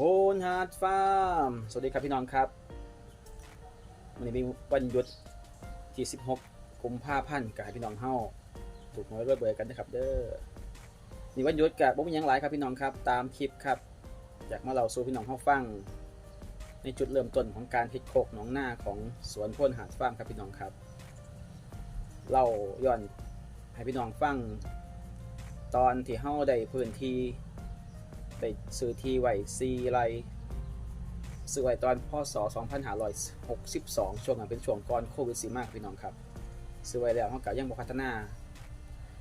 โฮนฮาร์ดฟาร์ม สวัสดีครับพี่น้องครับวันนี้เป็นวันหยุดที่ 16กุมภาพันธ์กับพี่น้องเฮาถูกน้อยรวยเบื่อกันนะครับเด้อนี่วันหยุดกับบ่มีหยังหลายครับพี่น้องครับ ตามคลิปครับ อยากมาเล่าสู่พี่น้องเฮาฟัง ในจุดเริ่มต้นของการเฮ็ดโคกหนองหน้าของสวนโพนหาดฟาร์มครับพี่น้องครับเล่าย้อนให้พี่น้องฟัง ตอนที่เฮาได้พื้นที่ ได้ซื้อที่ไว้4ไรซื้อไว้ตอนพศ2562 ช่วงนั้นเป็นช่วงก่อนโควิดสิมากพี่น้องครับ ซื้อไว้แล้วเขาก็ยังบ่พัฒนา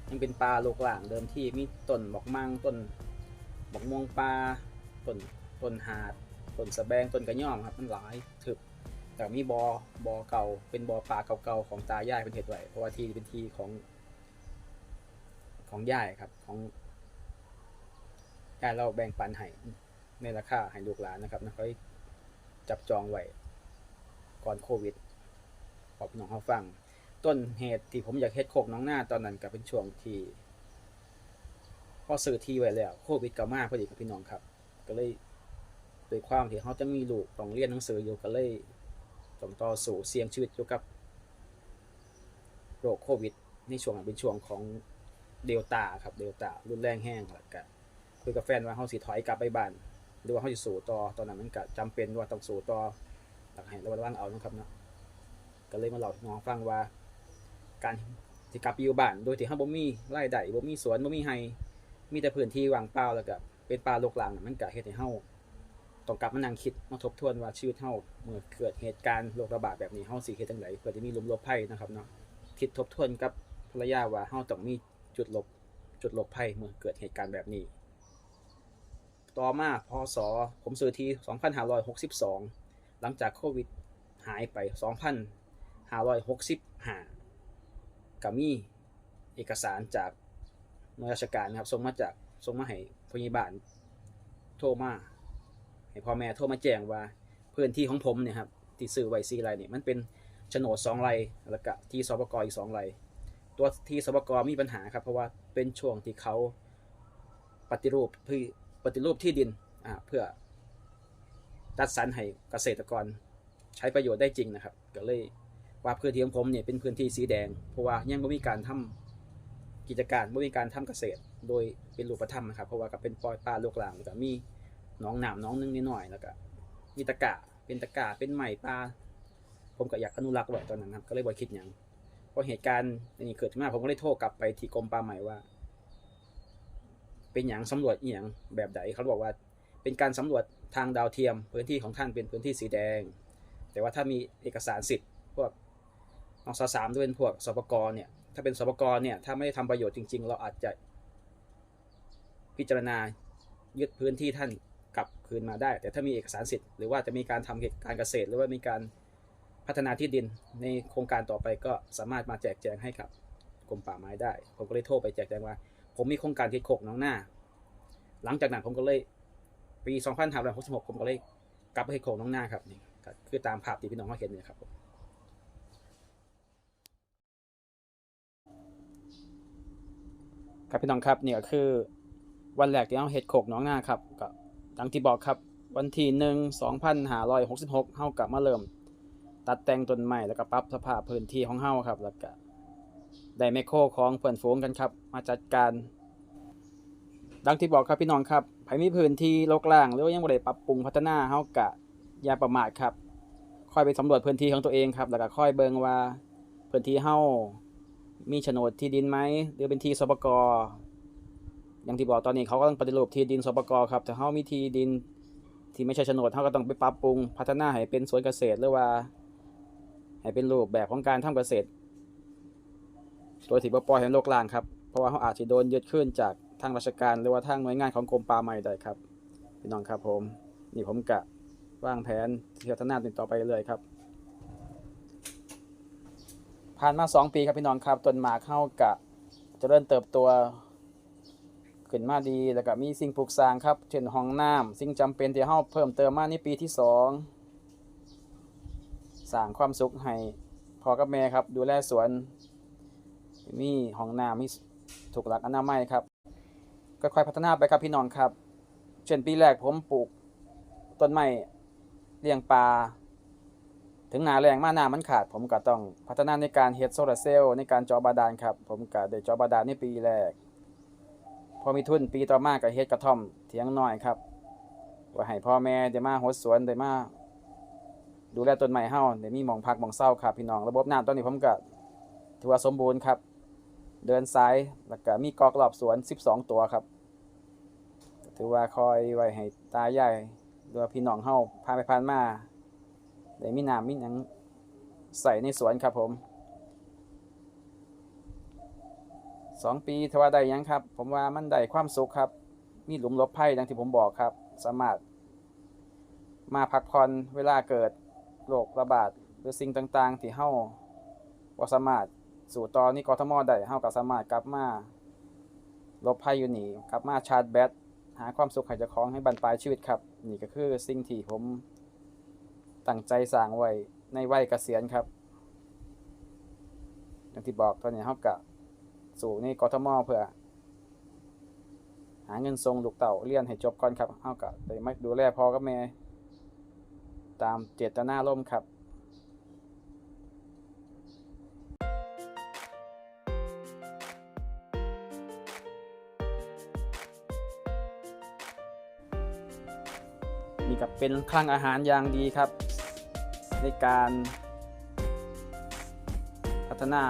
ยังเป็นป่าโลกหลางเดิมที่มีต้นบอกมังต้นบอกม่วงปลาต้นต้นหาดต้นสะแบงต้นกระย่อมครับมันหลายถึกแต่มีบอบอเก่าเป็นบอปลาเก่าๆของตายายเป็นเห็ดไว้เพราะว่าที่เป็นที่ของของยายครับของ การเราแบ่งปันให้ในราคาให้ลูกหลานนะครับนะค่อยจับจองไว้ก่อนโควิดขอพี่น้องเขาฟัง ต้นเหตุที่ผมอยากเฮ็ดโคกน้องหน้าตอนนั้นก็เป็นช่วงที่พอซื้อที่ไว้แล้วโควิดก็มาพอดีกับพี่น้องครับ ก็เลยโดยความที่เขาจะมีลูกต้องเรียนหนังสืออยู่ก็เลยต้องต่อสู้เสี่ยงชีวิตอยู่กับโรคโควิดในช่วงนั้นเป็นช่วงของเดลต้าครับเดลต้ารุนแรงแห้งแล้วก็ คุยกับแฟนว่าเขาสิถอยกลับไปบ้าน หรือว่าเขาสิสู้ต่อตอนนั้นมันก็จำเป็นว่าต้องสู้ต่อหลักให้ระวังเอานะครับเนาะก็เลยมาเล่าให้น้องฟังว่า การที่กลับไปอยู่บ้านโดยที่เขาบ่มีรายได้บ่มีสวนบ่มีไร่มีแต่พื้นที่ว่างเปล่าแล้วก็เป็นป่ารกร้างน่ะมันก็เฮ็ดให้เฮาต้องกลับมานั่งคิดมาทบทวนว่าชีวิตเฮาเมื่อเกิดเหตุการณ์โรคระบาดแบบนี้เฮาสิเฮ็ดจังไดเพื่อที่มีลมหลบภัยนะครับเนาะคิดทบทวนกับภรรยาว่าเฮาต้องมีจุดหลบจุดหลบภัยเมื่อเกิดเหตุการณ์แบบนี้ ต่อมาพศผมซื้อที่2562 หลังจากโควิดหายไป 2565ก็มีเอกสารจากหน่วยราชการนะครับส่งมาจากส่งมาให้พยาบาลโทรมาให้พ่อแม่โทรมาแจ้งว่าพื้นที่ของผมเนี่ยครับที่ซื้อไว้4ไร่เนี่ยมันเป็นโฉนด2ไร่แล้วก็ที่สปกอีก2ไร่ตัวที่สปกมีปัญหาครับเพราะว่าเป็นช่วงที่เขาปฏิรูปพืช ปฏิรูปที่ดินเพื่อจัดสรรให้เกษตรกรใช้ประโยชน์ได้จริงนะครับ ก็เลยว่าพื้นที่ของผมเนี่ยเป็นพื้นที่สีแดง เพราะว่ายังไม่มีการทำกิจการไม่มีการทำเกษตร โดยเป็นรูปธรรมนะครับ เพราะว่าก็เป็นปล่อยป่าลูกหลางแล้วก็มีหนองหนามน้องนึงนิดหน่อยแล้วก็มีตะกะเป็นตะกะเป็นใหม่ปลาผมก็อยากอนุรักษ์ไว้ตอนนั้นครับก็เลยบ่คิดอย่างพอเหตุการณ์นี้เกิดขึ้นมาผมก็เลยโทรกลับไปที่กรมป่าไม้ว่า เป็นอย่างสำรวจอีหยังแบบใดเขาบอกว่าเป็นการสำรวจทางดาวเทียม พื้นที่ของท่านเป็นพื้นที่สีแดง แต่ว่าถ้ามีเอกสารสิทธิ์พวกนสสามด้วยเป็นพวกสปกรเนี่ยถ้าเป็นสปกรเนี่ยถ้าไม่ได้ทำประโยชน์จริง ๆ เราอาจจะพิจารณายึดพื้นที่ท่านกลับคืนมาได้ แต่ถ้ามีเอกสารสิทธิ์ หรือว่าจะมีการทำการเกษตร หรือว่ามีการพัฒนาที่ดินในโครงการต่อไปก็สามารถมาแจกแจงให้กับกรมป่าไม้ได้ ผมก็เลยโทรไปแจกแจงว่า ผมมีโครงการที่โคกน้องหน้า หลังจากนั้นผมก็เลยปี2566ผมก็เลยกลับไปให้โคกน้องหน้าครับนี่คือตามภาพที่พี่น้องเขาเห็นเนี่ยครับผมครับพี่น้องครับนี่ก็คือวันแรกที่เราเฮ็ดโคกน้องหน้าครับก็ดังที่บอกครับวันที่หนึ่ง2566เฮากลับมาเริ่ม ตัดแต่งต้นไม้แล้วก็ปรับสภาพพื้นที่ของเฮาครับแล้วก็ ได้แมคโครของเพื่อนฝูงกันครับ มาจัดการ ดังที่บอกครับพี่น้องครับใครมีพื้นที่รกร้าง หรือว่ายังบ่ได้ปรับปรุงพัฒนาเฮากะอย่าประมาทครับค่อยไปสำรวจพื้นที่ของตัวเองครับ แล้วก็ค่อยเบิงว่าพื้นที่เฮามีโฉนดที่ดินไหมหรือเป็นที่สปกอย่างที่บอกตอนนี้เขากำลังปฏิรูปที่ดินสปกครับแต่เฮามีที่ดินที่ไม่ใช่โฉนดเฮาก็ต้องไปปรับปรุง พัฒนาให้เป็นสวนเกษตรหรือว่าให้เป็นรูปแบบของการทำเกษตร โดยที่บ่ปล่อยให้โลกล้างครับ เพราะว่าเขาอาจจะโดนยึดขึ้นจากทางราชการหรือว่าทางหน่วยงานของกรมป่าไม้ได้ครับพี่น้องครับผม นี่ผมกะวางแผนที่พัฒนาติดต่อไปเลยครับ ผ่านมา 2 ปีครับพี่น้องครับต้นหมากเข้ากะเจะเริ่มเติบโตขึ้นมาดีแล้วก็มีสิ่งปลูกสร้างครับ เช่นห้องน้ำสิ่งจำเป็นที่เฮาเพิ่มเติมมาในปีที่ 2สร้างความสุขให้พ่อกับแม่ครับ ดูแลสวน มีห้องน้ำมีถูกหลักอนามัยครับก็ค่อยพัฒนาไปครับพี่น้องครับ เช่นปีแรกผมปลูกต้นไม้เลี้ยงปลาถึงหนาแรงมาน้ามันขาด ผมก็ต้องพัฒนาในการเฮดโซลาร์เซลล์ในการจอบาดาลครับ ผมก็ได้จอบาดาลในปีแรก พอมีทุนปีต่อมาก็เฮดกระท่อมเถียงน้อยครับว่าให้พ่อแม่ได้มาหดสวนได้มาดูแลต้นไม้เฮาได้มีหมองพักหมองเศร้าครับพี่น้องระบบน้ำตอนนี้ผมก็ถือว่าสมบูรณ์ครับ เดินซ้ายแล้วก็มีกอกรอบสวน 12 ตัวครับ ถือว่าคอยไว้ให้ตายายหรือว่าพี่น้องเฮาพาไปผ่านมาได้มีน้ำมีหยังใส่ในสวนครับผมสองปีทว่าได้ยังครับ ผมว่ามันได้ความสุขครับ มีหลุมลบภัยดังที่ผมบอกครับ สามารถ มาพักผ่อนเวลาเกิดโรคระบาดหรือสิ่งต่างๆ ที่เฮาบ่สามารถ สู่ตอนี่กทมได้เฮาก็สามารถกลับมาลบภัยอยู่นี่กลับมาชาร์จแบตหาความสุขให้เจ้าของให้บรรปลายชีวิตครับ นี่ก็คือสิ่งที่ผมตั้งใจสร้างไว้ในวัยเกษียณครับ อย่างที่บอกตอนนี้เฮากะสู่ในกทมเพื่อ หาเงินส่งลูกเต่าเรียนให้จบก่อนครับเฮากะได้มาดูแลพ่อกับแม่ตามเจตนาร่มครับ นี่ก็เป็นคลังอาหารอย่างดีครับ ในการพัฒนา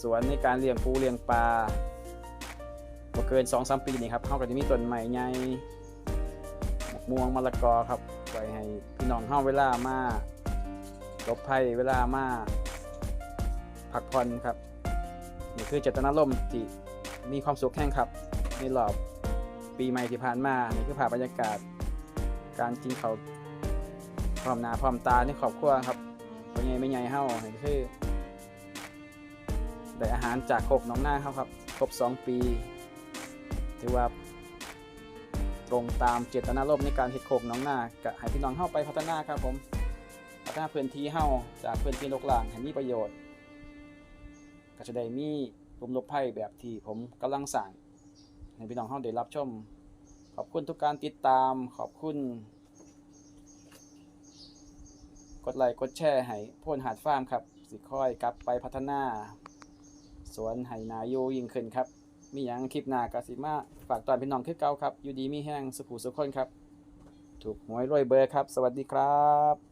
สวนในการเลี้ยงปูเลี้ยงปลาบ่เกิน2อสปีนี่ครับเขาก็จะมีต้นไม้ใหญ่มะม่วงมะละกอครับไว้ให้พี่น้องเฮาเวลามาหลบภัยเวลามาพักผ่อนครับนี่คือเจตนารมที่มีความสุขแห่งครับ ในรอบปีใหม่ที่ผ่านมา นี่คือภาพบรรยากาศ การกินเขาพร้อมหน้าพร้อมตาในครอบครัวครับเป็นไงไม่ใหญ่เฮานี่คือได้อาหารจากโคกน้องหน้าเขาครับครบ 2 ปี ถือว่าตรงตามเจตนารมณ์ในการเฮ็ดโคกน้องหน้าก็ให้พี่น้องเฮาไปพัฒนาครับผมพัฒนาพื้นที่เฮาจากพื้นที่รกร้างให้มีประโยชน์ ก็จะได้มีลมลบภัยแบบที่ผมกำลังสั่งให้พี่น้องเฮาได้รับชม ขอบคุณทุกการติดตาม ขอบคุณ กดไลค์กดแชร์ให้พ่นหาดฟาร์มครับ สิค่อยกลับไปพัฒนา สวนไหนาโยยิ่งขึ้นครับ มีอย่างคลิปหน้ากสิมาฝากตอนพี่น้องคือเก่าครับ อยู่ดีมีแห้งสุขูสุขคนครับ ถูกหวยรวยเบอร์ครับ สวัสดีครับ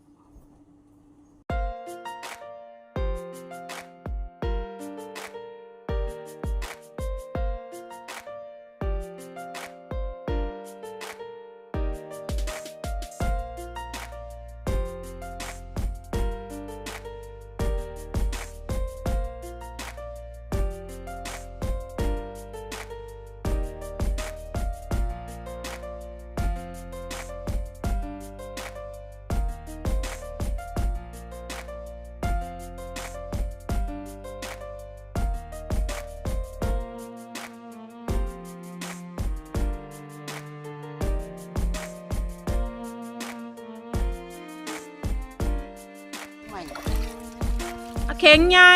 เข่งใหญ่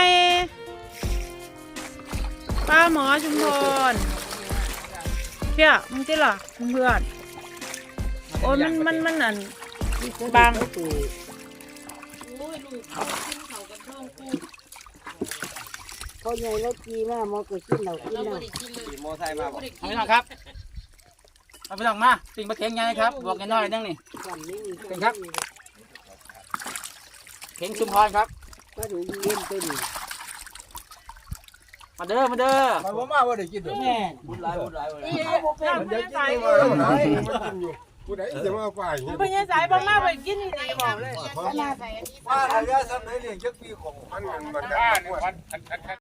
ป้าหมอชุมพรเชี่ยมึงที่ล่ะเพื่อนโอ้ยมันมันมันอันบางเขาใหญ่แล้วจีแม่หมอก็กินเรากินเราโมไซค์มาบอกพี่น้องครับเอาพี่น้องมาปิ่งปลาเข็งไงครับบวกกันหน้อยนึงนี่เป็นครับเข็งชุมพรครับ ก็ดูเย็นตัวนี้มาเด้อมาเด้อมันบ่มาว่าได้กินดอกแม่บุญหลายบุญหลายบุญหลายมันจะกินได้ว่ามันไหนมันกินอยู่ผู้ใดจะมาฝ่ายเนี่ยพญาสายบ่มาไปกินนี่ดีบอกเลยว่าระยะสั้นไหนเลี้ยงจักปีของมันมันมันได้